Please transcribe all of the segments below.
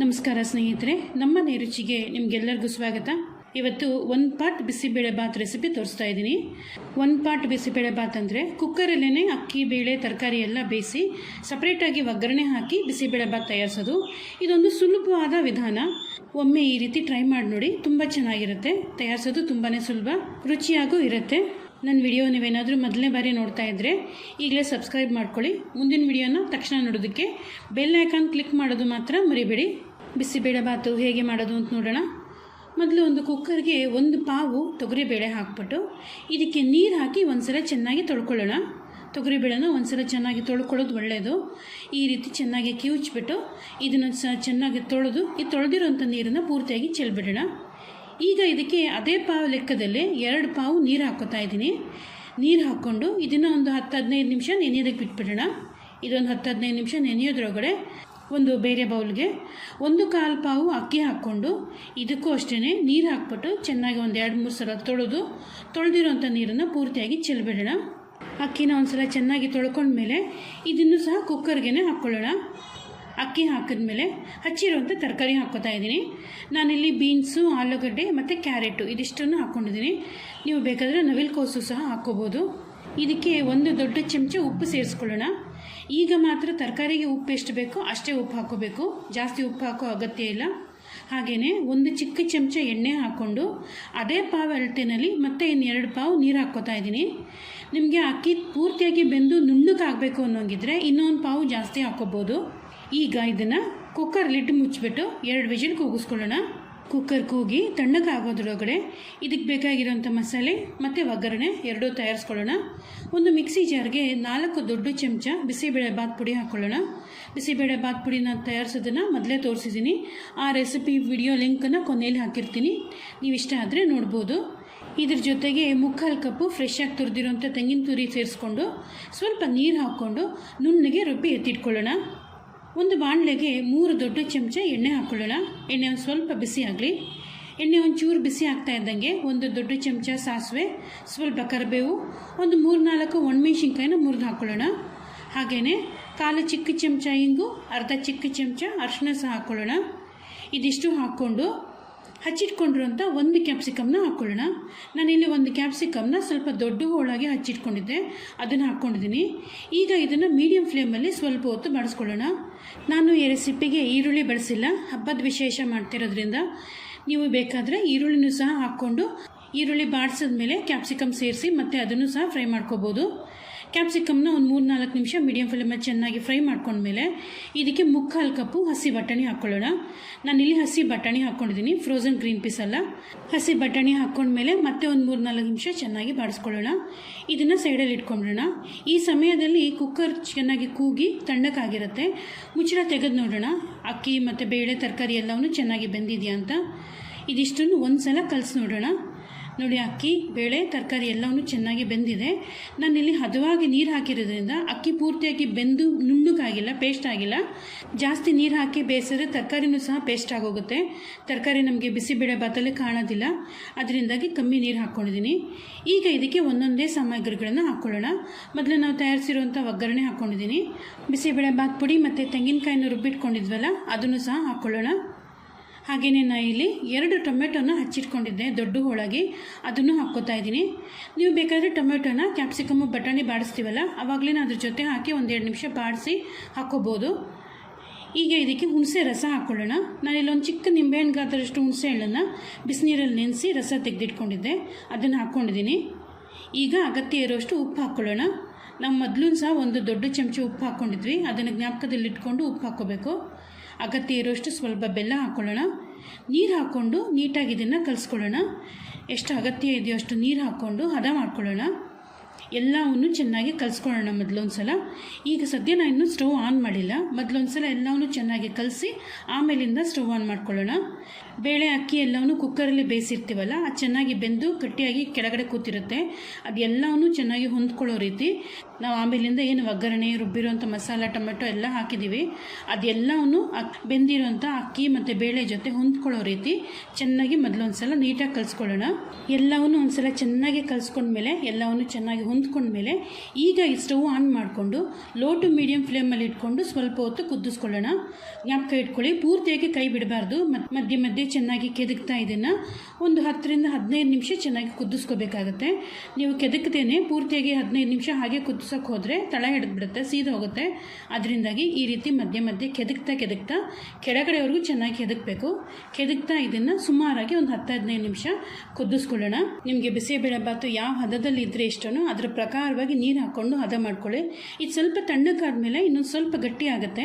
ನಮಸ್ಕಾರ ಸ್ನೇಹಿತರೆ, ನಮ್ಮ ನೇರುಚಿಗೆ ನಿಮಗೆಲ್ಲರಿಗೂ ಸ್ವಾಗತ. ಇವತ್ತು ಒಂದು ಪಾಟ್ ಬಿಸಿಬೇಳೆ ಬಾತ್ ರೆಸಿಪಿ ತೋರಿಸ್ತಾ ಇದ್ದೀನಿ. ಒಂದು ಪಾಟ್ ಬಿಸಿಬೇಳೆ ಬಾತ್ ಅಂದರೆ ಕುಕ್ಕರಲ್ಲೇ ಅಕ್ಕಿ, ಬೇಳೆ, ತರಕಾರಿ ಎಲ್ಲ ಬೇಯಿಸಿ ಸಪ್ರೇಟಾಗಿ ಒಗ್ಗರಣೆ ಹಾಕಿ ಬಿಸಿಬೇಳೆ ಬಾತ್ ತಯಾರಿಸೋದು. ಇದೊಂದು ಸುಲಭವಾದ ವಿಧಾನ. ಒಮ್ಮೆ ಈ ರೀತಿ ಟ್ರೈ ಮಾಡಿ ನೋಡಿ ತುಂಬ ಚೆನ್ನಾಗಿರುತ್ತೆ. ತಯಾರಿಸೋದು ತುಂಬಾ ಸುಲಭ, ರುಚಿಯಾಗೂ ಇರುತ್ತೆ. ನನ್ನ ವಿಡಿಯೋ ನೀವೇನಾದರೂ ಮೊದಲನೇ ಬಾರಿ ನೋಡ್ತಾ ಇದ್ದರೆ ಈಗಲೇ ಸಬ್ಸ್ಕ್ರೈಬ್ ಮಾಡ್ಕೊಳ್ಳಿ. ಮುಂದಿನ ವಿಡಿಯೋನ ತಕ್ಷಣ ನೋಡೋದಕ್ಕೆ ಬೆಲ್ ಐಕಾನ್ ಕ್ಲಿಕ್ ಮಾಡೋದು ಮಾತ್ರ ಮರಿಬೇಡಿ. ಬಿಸಿಬೇಳೆ ಭಾತು ಹೇಗೆ ಮಾಡೋದು ಅಂತ ನೋಡೋಣ. ಮೊದಲು ಒಂದು ಕುಕ್ಕರ್ಗೆ ಒಂದು ಪಾವು ತೊಗರಿಬೇಳೆ ಹಾಕ್ಬಿಟ್ಟು ಇದಕ್ಕೆ ನೀರು ಹಾಕಿ ಒಂದ್ಸಲ ಚೆನ್ನಾಗಿ ತೊಳ್ಕೊಳ್ಳೋಣ. ತೊಗರಿಬೇಳೆನ ಒಂದ್ಸಲ ಚೆನ್ನಾಗಿ ತೊಳ್ಕೊಳ್ಳೋದು ಒಳ್ಳೆಯದು ಈ ರೀತಿ ಚೆನ್ನಾಗಿ ಕಿವುಚ್ಬಿಟ್ಟು ಇದನ್ನು ಸಹ ಚೆನ್ನಾಗಿ ತೊಳೆದು, ಈ ತೊಳೆದಿರೋಂಥ ನೀರನ್ನು ಪೂರ್ತಿಯಾಗಿ ಚೆಲ್ಬಿಡೋಣ. ಈಗ ಇದಕ್ಕೆ ಅದೇ ಪಾವು ಲೆಕ್ಕದಲ್ಲಿ ಎರಡು ಪಾವು ನೀರು ಹಾಕೋತಾ ಇದ್ದೀನಿ. ನೀರು ಹಾಕ್ಕೊಂಡು ಇದನ್ನು ಒಂದು ಹತ್ತು ಹದಿನೈದು ನಿಮಿಷ ನೆನೆಯೋದಕ್ಕೆ ಬಿಟ್ಬಿಡೋಣ. ಇದೊಂದು ಹತ್ತು ಹದಿನೈದು ನಿಮಿಷ ನೆನೆಯೋದ್ರೊಳಗಡೆ ಒಂದು ಬೇರೆ ಬೌಲ್ಗೆ ಒಂದು ಕಾಲು ಪಾವು ಅಕ್ಕಿ ಹಾಕ್ಕೊಂಡು ಇದಕ್ಕೂ ಅಷ್ಟೇ ನೀರು ಹಾಕ್ಬಿಟ್ಟು ಚೆನ್ನಾಗಿ ಒಂದು ಎರಡು ಮೂರು ಸಲ ತೊಳೆದು ತೊಳೆದಿರೋಂಥ ನೀರನ್ನು ಪೂರ್ತಿಯಾಗಿ ಚೆಲ್ಬಿಡೋಣ. ಅಕ್ಕಿನ ಒಂದು ಸಲ ಚೆನ್ನಾಗಿ ತೊಳ್ಕೊಂಡ್ಮೇಲೆ ಇದನ್ನು ಸಹ ಕುಕ್ಕರ್ಗೆ ಹಾಕ್ಕೊಳ್ಳೋಣ ಅಕ್ಕಿ ಹಾಕಿದ್ಮೇಲೆ ಹಚ್ಚಿರುವಂಥ ತರಕಾರಿ ಹಾಕ್ಕೋತಾ ಇದ್ದೀನಿ. ನಾನಿಲ್ಲಿ ಬೀನ್ಸು, ಆಲೂಗಡ್ಡೆ ಮತ್ತು ಕ್ಯಾರೆಟು ಇದಿಷ್ಟನ್ನು ಹಾಕ್ಕೊಂಡಿದ್ದೀನಿ ನೀವು ಬೇಕಾದರೆ ನವಿಲ್ಕೋಸು ಸಹ ಹಾಕ್ಕೋಬೋದು ಇದಕ್ಕೆ ಒಂದು ದೊಡ್ಡ ಚಮಚ ಉಪ್ಪು ಸೇರಿಸ್ಕೊಳ್ಳೋಣ. ಈಗ ಮಾತ್ರ ತರಕಾರಿಗೆ ಉಪ್ಪು ಎಷ್ಟು ಬೇಕೋ ಅಷ್ಟೇ ಉಪ್ಪು ಹಾಕೋಬೇಕು. ಜಾಸ್ತಿ ಉಪ್ಪು ಹಾಕೋ ಅಗತ್ಯ ಇಲ್ಲ. ಹಾಗೆಯೇ ಒಂದು ಚಿಕ್ಕ ಚಮಚ ಎಣ್ಣೆ ಹಾಕ್ಕೊಂಡು ಅದೇ ಪಾವು ಅಳತೆನಲ್ಲಿ ಮತ್ತೆ ಇನ್ನೆರಡು ಪಾವು ನೀರು ಹಾಕ್ಕೋತಾ ಇದ್ದೀನಿ. ನಿಮಗೆ ಅಕ್ಕಿ ಪೂರ್ತಿಯಾಗಿ ಬೆಂದು ನುಣ್ಣಗಾಗಬೇಕು ಅನ್ನೋಂಗಿದ್ರೆ ಇನ್ನೊಂದು ಪಾವು ಜಾಸ್ತಿ ಹಾಕ್ಕೋಬೋದು ಈಗ ಇದನ್ನು ಕುಕ್ಕರ್ ಲಿಡ್ ಮುಚ್ಚಿಬಿಟ್ಟು ಎರಡು ವಿಜಿಲ್ ಕೂಗಿಸ್ಕೊಳ್ಳೋಣ. ಕುಕ್ಕರ್ ಕೂಗಿ ತಣ್ಣಗಾಗೋದ್ರೊಳಗಡೆ ಇದಕ್ಕೆ ಬೇಕಾಗಿರೋಂಥ ಮಸಾಲೆ ಮತ್ತು ಒಗ್ಗರಣೆ ಎರಡೂ ತಯಾರಿಸ್ಕೊಳ್ಳೋಣ. ಒಂದು ಮಿಕ್ಸಿ ಜಾರ್ಗೆ ನಾಲ್ಕು ದೊಡ್ಡ ಚಮಚ ಬಿಸಿಬೇಳೆ ಬಾತ್ ಪುಡಿ ಹಾಕ್ಕೊಳ್ಳೋಣ ಬಿಸಿಬೇಳೆ ಬಾತ್ ಪುಡಿನ ತಯಾರಿಸೋದನ್ನು ಮೊದಲೇ ತೋರಿಸಿದ್ದೀನಿ. ಆ ರೆಸಿಪಿ ವಿಡಿಯೋ ಲಿಂಕನ್ನು ಕೊನೆಯಲ್ಲಿ ಹಾಕಿರ್ತೀನಿ. ನೀವು ಇಷ್ಟ ಆದರೆ ನೋಡ್ಬೋದು. ಇದ್ರ ಜೊತೆಗೆ ಮುಕ್ಕಾಲು ಕಪ್ಪು ಫ್ರೆಶ್ ಆಗಿ ತುರಿದಿರೋಂಥ ತೆಂಗಿನ ತುರಿ ಸೇರಿಸ್ಕೊಂಡು ಸ್ವಲ್ಪ ನೀರು ಹಾಕ್ಕೊಂಡು ನುಣ್ಣಗೆ ರುಬ್ಬಿ ಎತ್ತಿಟ್ಕೊಳ್ಳೋಣ. ಒಂದು ಬಾಣಲೆಗೆ ಮೂರು ದೊಡ್ಡ ಚಮಚ ಎಣ್ಣೆ ಹಾಕ್ಕೊಳ್ಳೋಣ ಎಣ್ಣೆ ಒಂದು ಸ್ವಲ್ಪ ಬಿಸಿ ಆಗಲಿ. ಎಣ್ಣೆ ಒಂಚೂರು ಬಿಸಿ ಆಗ್ತಾ ಇದ್ದಂಗೆ ಒಂದು ದೊಡ್ಡ ಚಮಚ ಸಾಸಿವೆ, ಸ್ವಲ್ಪ ಕರಿಬೇವು, ಒಂದು ಮೂರು ನಾಲ್ಕು ಒಣಮೆಣ್ಸಿನ್ಕಾಯಿನ ಮುರಿದು ಹಾಕ್ಕೊಳ್ಳೋಣ ಹಾಗೆಯೇ ಕಾಲು ಚಿಕ್ಕ ಚಮಚ ಇಂಗು, ಅರ್ಧ ಚಿಕ್ಕ ಚಮಚ ಅರಿಶಿನ ಸಹ ಹಾಕ್ಕೊಳ್ಳೋಣ ಇದಿಷ್ಟು ಹಾಕ್ಕೊಂಡು ಹಚ್ಚಿಟ್ಕೊಂಡಿರೋಂಥ ಒಂದು ಕ್ಯಾಪ್ಸಿಕಮ್ನ ಹಾಕ್ಕೊಳ್ಳೋಣ ನಾನಿಲ್ಲಿ ಒಂದು ಕ್ಯಾಪ್ಸಿಕಮ್ನ ಸ್ವಲ್ಪ ದೊಡ್ಡ ಹೋಳಾಗಿ ಹಚ್ಚಿಟ್ಕೊಂಡಿದ್ದೆ. ಅದನ್ನು ಹಾಕ್ಕೊಂಡಿದ್ದೀನಿ. ಈಗ ಇದನ್ನು ಮೀಡಿಯಮ್ ಫ್ಲೇಮಲ್ಲಿ ಸ್ವಲ್ಪ ಹೊತ್ತು ಬಡಿಸ್ಕೊಳ್ಳೋಣ ನಾನು ಈ ರೆಸಿಪಿಗೆ ಈರುಳ್ಳಿ ಬಳಸಿಲ್ಲ. ಹಬ್ಬದ ವಿಶೇಷ ಮಾಡ್ತಿರೋದ್ರಿಂದ ನೀವು ಬೇಕಾದರೆ ಈರುಳ್ಳಿನೂ ಸಹ ಹಾಕ್ಕೊಂಡು ಈರುಳ್ಳಿ ಬಾಡಿಸಿದ ಮೇಲೆ ಕ್ಯಾಪ್ಸಿಕಮ್ ಸೇರಿಸಿ ಮತ್ತು ಅದನ್ನು ಸಹ ಫ್ರೈ ಮಾಡ್ಕೋಬೋದು. ಕ್ಯಾಪ್ಸಿಕಮ್ನ ಒಂದು ಮೂರು ನಾಲ್ಕು ನಿಮಿಷ ಮೀಡಿಯಮ್ ಫ್ಲೇಮಲ್ಲಿ ಚೆನ್ನಾಗಿ ಫ್ರೈ ಮಾಡ್ಕೊಂಡ್ಮೇಲೆ ಇದಕ್ಕೆ ಮುಕ್ಕಾಲು ಕಪ್ಪು ಹಸಿ ಬಟಾಣಿ ಹಾಕ್ಕೊಳ್ಳೋಣ ನಾನಿಲ್ಲಿ ಹಸಿ ಬಟಾಣಿ ಹಾಕ್ಕೊಂಡಿದ್ದೀನಿ ಫ್ರೋಝನ್ ಗ್ರೀನ್ ಪೀಸ್ ಅಲ್ಲ. ಹಸಿ ಬಟಾಣಿ ಹಾಕ್ಕೊಂಡ್ಮೇಲೆ ಮತ್ತೆ ಒಂದು ಮೂರು ನಾಲ್ಕು ನಿಮಿಷ ಚೆನ್ನಾಗಿ ಬಾಡಿಸ್ಕೊಳ್ಳೋಣ. ಇದನ್ನು ಸೈಡಲ್ಲಿ ಇಟ್ಕೊಂಡ್ಬಿಡೋಣ ಈ ಸಮಯದಲ್ಲಿ ಕುಕ್ಕರ್ ಚೆನ್ನಾಗಿ ಕೂಗಿ ತಣ್ಣಕ್ಕಾಗಿರುತ್ತೆ ಮುಚ್ಚಳ ತೆಗೆದು ನೋಡೋಣ. ಅಕ್ಕಿ ಮತ್ತು ಬೇಳೆ, ತರಕಾರಿ ಎಲ್ಲವೂ ಚೆನ್ನಾಗಿ ಬೆಂದಿದೆಯಾ ಅಂತ. ಇದಿಷ್ಟನ್ನು ಒಂದು ಸಲ ಕಲಸಿ ನೋಡೋಣ. ನೋಡಿ, ಅಕ್ಕಿ, ಬೇಳೆ, ತರಕಾರಿ ಎಲ್ಲವೂ ಚೆನ್ನಾಗಿ ಬೆಂದಿದೆ. ನಾನಿಲ್ಲಿ ಹದವಾಗಿ ನೀರು ಹಾಕಿರೋದ್ರಿಂದ ಅಕ್ಕಿ ಪೂರ್ತಿಯಾಗಿ ಬೆಂದು ನುಣ್ಣಗಾಗಿಲ್ಲ ಪೇಸ್ಟ್ ಆಗಿಲ್ಲ. ಜಾಸ್ತಿ ನೀರು ಹಾಕಿ ಬೇಯಿಸಿದ್ರೆ ತರಕಾರಿನೂ ಸಹ ಪೇಸ್ಟ್ ಆಗೋಗುತ್ತೆ. ತರಕಾರಿ ನಮಗೆ ಬಿಸಿಬೇಳೆ ಬಾತಲ್ಲೇ ಕಾಣೋದಿಲ್ಲ. ಅದರಿಂದಾಗಿ ಕಮ್ಮಿ ನೀರು ಹಾಕ್ಕೊಂಡಿದ್ದೀನಿ ಈಗ ಇದಕ್ಕೆ ಒಂದೊಂದೇ ಸಾಮಗ್ರಿಗಳನ್ನು ಹಾಕ್ಕೊಳ್ಳೋಣ ಮೊದಲು ನಾವು ತಯಾರಿಸಿರುವಂಥ ಒಗ್ಗರಣೆ ಹಾಕ್ಕೊಂಡಿದ್ದೀನಿ ಬಿಸಿಬೇಳೆ ಬಾತ್ ಪುಡಿ ಮತ್ತು ತೆಂಗಿನಕಾಯಿನ ರುಬ್ಬಿಟ್ಕೊಂಡಿದ್ವಲ್ಲ, ಅದನ್ನು ಸಹ ಹಾಕ್ಕೊಳ್ಳೋಣ ಹಾಗೆಯೇ ನಾನು ಇಲ್ಲಿ ಎರಡು ಟೊಮೆಟೊನ ಹಚ್ಚಿಟ್ಕೊಂಡಿದ್ದೆ, ದೊಡ್ಡ ಹೋಳಾಗಿ. ಅದನ್ನು ಹಾಕ್ಕೋತಾ ಇದ್ದೀನಿ. ನೀವು ಬೇಕಾದರೆ ಟೊಮೆಟೊನ ಕ್ಯಾಪ್ಸಿಕಮ್ಮು ಬಟಾಣಿ ಬಾಡಿಸ್ತೀವಲ್ಲ ಆವಾಗಲೇ ಅದ್ರ ಜೊತೆ ಹಾಕಿ ಒಂದೆರಡು ನಿಮಿಷ ಬಾಡಿಸಿ ಹಾಕ್ಕೋಬೋದು. ಈಗ ಇದಕ್ಕೆ ಹುಣಸೆ ರಸ ಹಾಕ್ಕೊಳ್ಳೋಣ. ನಾನು ಇಲ್ಲೊಂದು ಚಿಕ್ಕ ನಿಂಬೆಹಣ್ಣು ಗಾತ್ರಷ್ಟು ಹುಣಸೆ ಹಣ್ಣನ್ನು ಬಿಸಿನೀರಲ್ಲಿ ನೆನೆಸಿ ರಸ ತೆಗೆದಿಟ್ಕೊಂಡಿದ್ದೆ. ಅದನ್ನು ಹಾಕ್ಕೊಂಡಿದ್ದೀನಿ. ಈಗ ಅಗತ್ಯ ಇರೋಷ್ಟು ಉಪ್ಪು ಹಾಕ್ಕೊಳ್ಳೋಣ. ನಾವು ಮೊದಲು ಸಹ ಒಂದು ದೊಡ್ಡ ಚಮಚ ಉಪ್ಪು ಹಾಕ್ಕೊಂಡಿದ್ವಿ. ಅದನ್ನು ಜ್ಞಾಪಕದಲ್ಲಿ ಇಟ್ಕೊಂಡು ಉಪ್ಪು ಹಾಕ್ಕೋಬೇಕು. ಅಗತ್ಯ ಇರೋಷ್ಟು ಸ್ವಲ್ಪ ಬೆಲ್ಲ ಹಾಕ್ಕೊಳ್ಳೋಣ ನೀರು ಹಾಕ್ಕೊಂಡು ನೀಟಾಗಿ ಇದನ್ನು ಕಲಿಸ್ಕೊಳ್ಳೋಣ. ಎಷ್ಟು ಅಗತ್ಯ ಇದೆಯೋ ಅಷ್ಟು ನೀರು ಹಾಕ್ಕೊಂಡು ಹದ ಮಾಡ್ಕೊಳ್ಳೋಣ. ಎಲ್ಲವನ್ನು ಚೆನ್ನಾಗಿ ಕಲಿಸ್ಕೊಳ್ಳೋಣ ಮೊದಲೊಂದು ಸಲ ಈಗ ಸದ್ಯ ನಾನು ಇನ್ನೂ ಸ್ಟವ್ ಆನ್ ಮಾಡಿಲ್ಲ. ಮೊದಲೊಂದು ಸಲ ಎಲ್ಲವನ್ನು ಚೆನ್ನಾಗಿ ಕಲಸಿ ಆಮೇಲಿಂದ ಸ್ಟವ್ ಆನ್ ಮಾಡ್ಕೊಳ್ಳೋಣ. ಬೇಳೆ, ಅಕ್ಕಿ ಎಲ್ಲವನ್ನು ಕುಕ್ಕರಲ್ಲಿ ಬೇಯಿಸಿರ್ತೀವಲ್ಲ, ಅದು ಚೆನ್ನಾಗಿ ಬೆಂದು ಗಟ್ಟಿಯಾಗಿ ಕೆಳಗಡೆ ಕೂತಿರುತ್ತೆ. ಅದೆಲ್ಲವನ್ನು ಚೆನ್ನಾಗಿ ಹೊಂದ್ಕೊಳ್ಳೋ ರೀತಿ ನಾವು ಆಮೇಲಿಂದ ಏನು ಒಗ್ಗರಣೆ ರುಬ್ಬಿರೋಂಥ ಮಸಾಲ, ಟೊಮೆಟೊ ಎಲ್ಲ ಹಾಕಿದ್ದೀವಿ. ಅದೆಲ್ಲವನ್ನು ಬೆಂದಿರೋಂಥ ಅಕ್ಕಿ ಮತ್ತು ಬೇಳೆ ಜೊತೆ ಹೊಂದ್ಕೊಳ್ಳೋ ರೀತಿ ಚೆನ್ನಾಗಿ ಮೊದಲೊಂದು ಸಲ ನೀಟಾಗಿ ಕಲಿಸ್ಕೊಳ್ಳೋಣ. ಎಲ್ಲವನ್ನು ಒಂದು ಸಲ ಚೆನ್ನಾಗಿ ಕಲಿಸ್ಕೊಂಡ್ಮೇಲೆ ಎಲ್ಲವನ್ನು ಚೆನ್ನಾಗಿ ಹೊಂದ್ಕೊಂಡ್ಮೇಲೆ ಈಗ ಸ್ಟವ್ ಆನ್ ಮಾಡಿಕೊಂಡು ಲೋ ಟು ಮೀಡಿಯಂ ಫ್ಲೇಮಲ್ಲಿ ಇಟ್ಕೊಂಡು ಸ್ವಲ್ಪ ಹೊತ್ತು ಕುದಿಸ್ಕೊಳ್ಳೋಣ. ಜ್ಞಾಪಕ ಇಟ್ಕೊಳ್ಳಿ ಪೂರ್ತಿಯಾಗಿ ಕೈ ಬಿಡಬಾರ್ದು. ಮತ್ತು ಮಧ್ಯೆ ಮಧ್ಯೆ ಚೆನ್ನಾಗಿ ಕೆದಕ್ತಾ ಇದನ್ನು ಒಂದು ಹತ್ತರಿಂದ ಹದಿನೈದು ನಿಮಿಷ ಚೆನ್ನಾಗಿ ಕುದಿಸ್ಕೋಬೇಕಾಗತ್ತೆ. ನೀವು ಕೆದಕ್ತೇನೆ ಪೂರ್ತಿಯಾಗಿ ಹದಿನೈದು ನಿಮಿಷ ಹಾಗೆ ಕುದಿಸೋಕೆ ಹೋದರೆ ತಳ ಹಿಡಿದ್ಬಿಡುತ್ತೆ ಸೀದ ಹೋಗುತ್ತೆ. ಅದರಿಂದಾಗಿ ಈ ರೀತಿ ಮಧ್ಯೆ ಮಧ್ಯೆ ಕೆದಕ್ತಾ ಕೆದಕ್ತಾ ಕೆಳಗಡೆವರೆಗೂ ಚೆನ್ನಾಗಿ ಕೆದಕಬೇಕು. ಕೆದಕ್ತಾ ಇದನ್ನು ಸುಮಾರಾಗಿ ಒಂದು ಹತ್ತು ಹದಿನೈದು ನಿಮಿಷ ಕುದಿಸ್ಕೊಳ್ಳೋಣ. ನಿಮಗೆ ಬಿಸಿಬೇಳೆ ಬಾತು ಯಾವ ಹದದಲ್ಲಿ ಇದ್ದರೆ ಇಷ್ಟನೋ ಅದರ ಪ್ರಕಾರವಾಗಿ ನೀರು ಹಾಕ್ಕೊಂಡು ಹದ ಮಾಡ್ಕೊಳ್ಳಿ. ಇದು ಸ್ವಲ್ಪ ತಣ್ಣಕ್ಕಾದ್ಮೇಲೆ ಇನ್ನೊಂದು ಸ್ವಲ್ಪ ಗಟ್ಟಿ ಆಗುತ್ತೆ.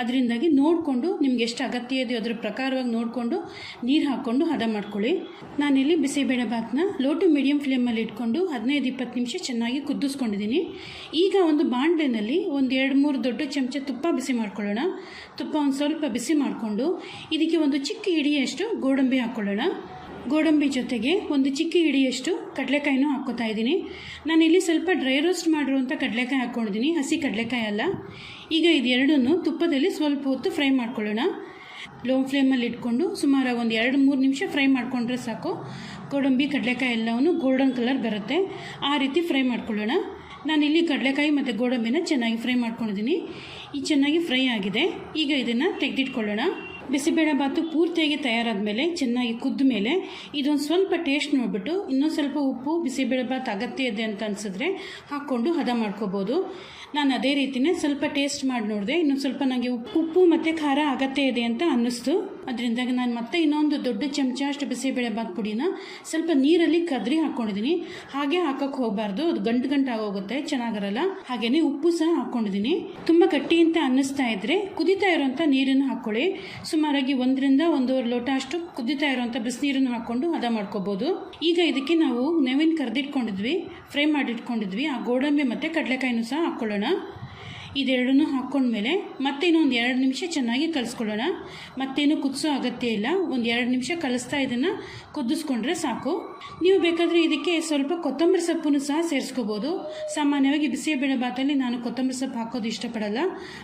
ಅದರಿಂದಾಗಿ ನೋಡಿಕೊಂಡು ನಿಮ್ಗೆ ಎಷ್ಟು ಅಗತ್ಯ ಇದೆಯೋ ಅದರ ಪ್ರಕಾರವಾಗಿ ನೋಡಿಕೊಂಡು ನೀರು ಹಾಕ್ಕೊಂಡು ಹದ ಮಾಡ್ಕೊಳ್ಳಿ. ನಾನಿಲ್ಲಿ ಬಿಸಿಬೇಳೆ ಬಾತ್ನ ಲೋ ಟು ಮೀಡಿಯಂ ಫ್ಲೇಮಲ್ಲಿ ಇಟ್ಕೊಂಡು ಹದಿನೈದು ಇಪ್ಪತ್ತು ನಿಮಿಷ ಚೆನ್ನಾಗಿ ಕುದಿಸ್ಕೊಂಡಿದ್ದೀನಿ ಈಗ ಒಂದು ಬಾಣಲೆನಲ್ಲಿ ಒಂದು ಎರಡು ಮೂರು ದೊಡ್ಡ ಚಮಚ ತುಪ್ಪ ಬಿಸಿ ಮಾಡ್ಕೊಳ್ಳೋಣ. ತುಪ್ಪ ಒಂದು ಸ್ವಲ್ಪ ಬಿಸಿ ಮಾಡಿಕೊಂಡು ಇದಕ್ಕೆ ಒಂದು ಚಿಕ್ಕ ಹಿಡಿಯಷ್ಟು ಗೋಡಂಬಿ ಹಾಕ್ಕೊಳ್ಳೋಣ ಗೋಡಂಬಿ ಜೊತೆಗೆ ಒಂದು ಚಿಕ್ಕ ಹಿಡಿಯಷ್ಟು ಕಡಲೆಕಾಯಿನೂ ಹಾಕ್ಕೋತಾ ಇದ್ದೀನಿ. ಇಲ್ಲಿ ಸ್ವಲ್ಪ ಡ್ರೈ ರೋಸ್ಟ್ ಮಾಡಿರುವಂಥ ಕಡಲೆಕಾಯಿ ಹಾಕ್ಕೊಂಡಿದ್ದೀನಿ. ಹಸಿ ಕಡಲೆಕಾಯಿ ಅಲ್ಲ. ಈಗ ಇದೆರಡನ್ನು ತುಪ್ಪದಲ್ಲಿ ಸ್ವಲ್ಪ ಹೊತ್ತು ಫ್ರೈ ಮಾಡ್ಕೊಳ್ಳೋಣ. ಲೋ ಫ್ಲೇಮಲ್ಲಿ ಇಟ್ಕೊಂಡು ಸುಮಾರಾಗಿ ಒಂದು ಎರಡು ಮೂರು ನಿಮಿಷ ಫ್ರೈ ಮಾಡಿಕೊಂಡ್ರೆ ಸಾಕು. ಗೋಡಂಬಿ ಕಡಲೆಕಾಯಿ ಎಲ್ಲವನ್ನು ಗೋಲ್ಡನ್ ಕಲರ್ ಬರುತ್ತೆ. ಆ ರೀತಿ ಫ್ರೈ ಮಾಡ್ಕೊಳ್ಳೋಣ. ನಾನಿಲ್ಲಿ ಕಡಲೆಕಾಯಿ ಮತ್ತು ಗೋಡಂಬಿನ ಚೆನ್ನಾಗಿ ಫ್ರೈ ಮಾಡ್ಕೊಂಡಿದ್ದೀನಿ. ಈ ಚೆನ್ನಾಗಿ ಫ್ರೈ ಆಗಿದೆ. ಈಗ ಇದನ್ನು ತೆಗೆದಿಟ್ಕೊಳ್ಳೋಣ. ಬಿಸಿಬೇಳೆ ಬಾತು ಪೂರ್ತಿಯಾಗಿ ತಯಾರಾದ ಮೇಲೆ ಚೆನ್ನಾಗಿ ಕುದ್ದ ಮೇಲೆ ಇದೊಂದು ಸ್ವಲ್ಪ ಟೇಸ್ಟ್ ನೋಡಿಬಿಟ್ಟು ಇನ್ನೊಂದು ಸ್ವಲ್ಪ ಉಪ್ಪು, ಬಿಸಿಬೇಳೆ ಬಾತ್ ಅಗತ್ಯ ಇದೆ ಅಂತ ಅನಿಸಿದ್ರೆ ಹಾಕ್ಕೊಂಡು ಹದ ಮಾಡ್ಕೋಬೋದು. ನಾನು ಅದೇ ರೀತಿಯೇ ಸ್ವಲ್ಪ ಟೇಸ್ಟ್ ಮಾಡಿ ನೋಡಿದೆ, ಇನ್ನೊಂದು ಸ್ವಲ್ಪ ನನಗೆ ಉಪ್ಪು ಉಪ್ಪು ಮತ್ತು ಖಾರ ಅಗತ್ಯ ಇದೆ ಅಂತ ಅನ್ನಿಸ್ತು. ಅದರಿಂದಾಗಿ ನಾನು ಮತ್ತೆ ಇನ್ನೊಂದು ದೊಡ್ಡ ಚಮಚ ಅಷ್ಟು ಬಿಸಿಬೇಳೆ ಬಾತ್ ಪುಡಿನ ಸ್ವಲ್ಪ ನೀರಲ್ಲಿ ಕದ್ರಿ ಹಾಕ್ಕೊಂಡಿದ್ದೀನಿ ಹಾಗೆ ಹಾಕೋಕೆ ಹೋಗಬಾರ್ದು. ಅದು ಗಂಟು ಗಂಟು ಆಗೋಗುತ್ತೆ, ಚೆನ್ನಾಗಿರಲ್ಲ. ಹಾಗೇನೆ ಉಪ್ಪು ಸಹ ಹಾಕ್ಕೊಂಡಿದ್ದೀನಿ ತುಂಬ ಗಟ್ಟಿ ಅಂತ ಅನ್ನಿಸ್ತಾ ಇದ್ರೆ ಕುದಿತಾ ಇರೋಂಥ ನೀರನ್ನು ಹಾಕ್ಕೊಳ್ಳಿ ಸುಮಾರಾಗಿ ಒಂದರಿಂದ ಒಂದೂವರೆ ಲೋಟ ಅಷ್ಟು ಕುದಿತಾ ಇರೋಂಥ ಬಿಸಿನೀರನ್ನು ಹಾಕ್ಕೊಂಡು ಹದ ಮಾಡ್ಕೋಬೋದು. ಈಗ ಇದಕ್ಕೆ ನಾವು ನೆವಿನ ಕರೆದಿಟ್ಕೊಂಡಿದ್ವಿ, ಫ್ರೈ ಮಾಡಿಟ್ಕೊಂಡಿದ್ವಿ. ಆ ಗೋಡಂಬಿ ಮತ್ತು ಕಡಲೆಕಾಯಿನೂ ಸಹ ಹಾಕ್ಕೊಳ್ಳೋಣ ಇದೆರಡನ್ನೂ ಹಾಕ್ಕೊಂಡ್ಮೇಲೆ ಇನ್ನೊಂದು ಎರಡು ನಿಮಿಷ ಚೆನ್ನಾಗಿ ಕಲಿಸ್ಕೊಳ್ಳೋಣ. ಮತ್ತೇನು ಕುದಿಸೋ ಅಗತ್ಯ ಇಲ್ಲ. ಒಂದು ಎರಡು ನಿಮಿಷ ಕಲಿಸ್ತಾ ಇದನ್ನು ಕುದಿಸ್ಕೊಂಡ್ರೆ ಸಾಕು. ನೀವು ಬೇಕಾದರೆ ಇದಕ್ಕೆ ಸ್ವಲ್ಪ ಕೊತ್ತಂಬರಿ ಸೊಪ್ಪನ್ನು ಸಹ ಸೇರಿಸ್ಕೋಬೋದು. ಸಾಮಾನ್ಯವಾಗಿ ಬಿಸಿಬೇಳೆ ಬಾತಲ್ಲಿ ನಾನು ಕೊತ್ತಂಬರಿ ಸೊಪ್ಪು ಹಾಕೋದು ಇಷ್ಟಪಡಲ್ಲ.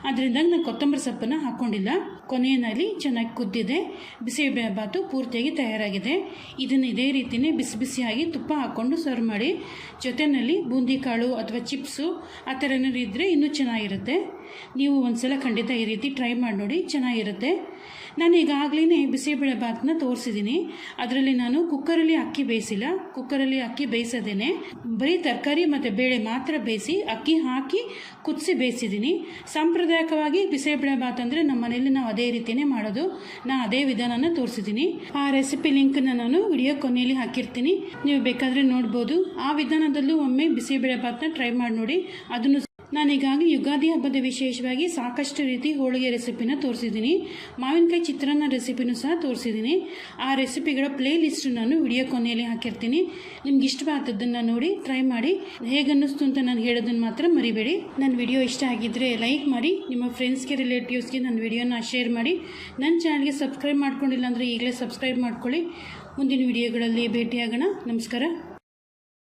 ಅದರಿಂದ ನಾನು ಕೊತ್ತಂಬರಿ ಸೊಪ್ಪನ್ನು ಹಾಕ್ಕೊಂಡಿಲ್ಲ ಕೊನೆಯಲ್ಲಿ ಚೆನ್ನಾಗಿ ಕುದ್ದಿದೆ. ಬಿಸಿಬೇಳೆ ಬಾತು ಪೂರ್ತಿಯಾಗಿ ತಯಾರಾಗಿದೆ. ಇದನ್ನು ಇದೇ ರೀತಿಯೇ ಬಿಸಿ ಬಿಸಿಯಾಗಿ ತುಪ್ಪ ಹಾಕ್ಕೊಂಡು ಸರ್ವ್ ಮಾಡಿ. ಜೊತೆಯಲ್ಲಿ ಬೂಂದಿ ಕಾಳು ಅಥವಾ ಚಿಪ್ಸು ಆ ಥರ ಏನಾದ್ರು ಇದ್ದರೆ ಇನ್ನೂ ಚೆನ್ನಾಗಿರುತ್ತೆ. ನೀವು ಒಂದ್ಸಲ ಖಂಡಿತ ಈ ರೀತಿ ಟ್ರೈ ಮಾಡಿ ನೋಡಿ, ಚೆನ್ನಾಗಿರುತ್ತೆ. ನಾನು ಈಗಾಗಲೇ ಬಿಸಿಬೇಳೆ ಬಾತನ್ನ ತೋರಿಸಿದ್ದೀನಿ. ಅದರಲ್ಲಿ ನಾನು ಕುಕ್ಕರಲ್ಲಿ ಅಕ್ಕಿ ಬೇಯಿಸಿಲ್ಲ. ಕುಕ್ಕರಲ್ಲಿ ಅಕ್ಕಿ ಬೇಯಿಸದೇನೆ. ಬರೀ ತರಕಾರಿ ಮತ್ತು ಬೇಳೆ ಮಾತ್ರ ಬೇಯಿಸಿ ಅಕ್ಕಿ ಹಾಕಿ ಕುದಿಸಿ ಬೇಯಿಸಿದ್ದೀನಿ. ಸಾಂಪ್ರದಾಯಿಕವಾಗಿ ಬಿಸಿಬೇಳೆ ಭಾತ್ ಅಂದರೆ ನಮ್ಮ ಮನೆಯಲ್ಲಿ ನಾವು ಅದೇ ರೀತಿಯೇ ಮಾಡೋದು. ನಾನು ಅದೇ ವಿಧಾನನ ತೋರಿಸಿದ್ದೀನಿ. ಆ ರೆಸಿಪಿ ಲಿಂಕ್ನ ನಾನು ವಿಡಿಯೋ ಕೊನೆಯಲ್ಲಿ ಹಾಕಿರ್ತೀನಿ. ನೀವು ಬೇಕಾದರೆ ನೋಡ್ಬೋದು. ಆ ವಿಧಾನದಲ್ಲೂ ಒಮ್ಮೆ ಬಿಸಿಬೇಳೆ ಬಾತನ್ನ ಟ್ರೈ ಮಾಡಿ ನೋಡಿ. ಅದನ್ನು ನಾನೀಗಾಗಿ ಯುಗಾದಿ ಹಬ್ಬದ ವಿಶೇಷವಾಗಿ ಸಾಕಷ್ಟು ರೀತಿ ಹೋಳಿಗೆ ರೆಸಿಪಿನ ತೋರಿಸಿದ್ದೀನಿ. ಮಾವಿನಕಾಯಿ ಚಿತ್ರಾನ್ನ ರೆಸಿಪಿನೂ ಸಹ ತೋರಿಸಿದ್ದೀನಿ. ಆ ರೆಸಿಪಿಗಳ ಪ್ಲೇ ಲಿಸ್ಟ್ ನಾನು ವಿಡಿಯೋ ಕೊನೆಯಲ್ಲಿ ಹಾಕಿರ್ತೀನಿ. ನಿಮ್ಗೆ ಇಷ್ಟವಾದದ್ದನ್ನು ನೋಡಿ ಟ್ರೈ ಮಾಡಿ. ಹೇಗನ್ನಿಸ್ತು ಅಂತ ನಾನು ಹೇಳೋದನ್ನು ಮಾತ್ರ ಮರಿಬೇಡಿ. ನನ್ನ ವಿಡಿಯೋ ಇಷ್ಟ ಆಗಿದ್ದರೆ ಲೈಕ್ ಮಾಡಿ. ನಿಮ್ಮ ಫ್ರೆಂಡ್ಸ್ಗೆ ರಿಲೇಟಿವ್ಸ್ಗೆ ನನ್ನ ವಿಡಿಯೋನ ಶೇರ್ ಮಾಡಿ. ನನ್ನ ಚಾನಲ್ಗೆ ಸಬ್ಸ್ಕ್ರೈಬ್ ಮಾಡ್ಕೊಂಡಿಲ್ಲ ಅಂದರೆ ಈಗಲೇ ಸಬ್ಸ್ಕ್ರೈಬ್ ಮಾಡ್ಕೊಳ್ಳಿ. ಮುಂದಿನ ವಿಡಿಯೋಗಳಲ್ಲಿ ಭೇಟಿಯಾಗೋಣ. ನಮಸ್ಕಾರ.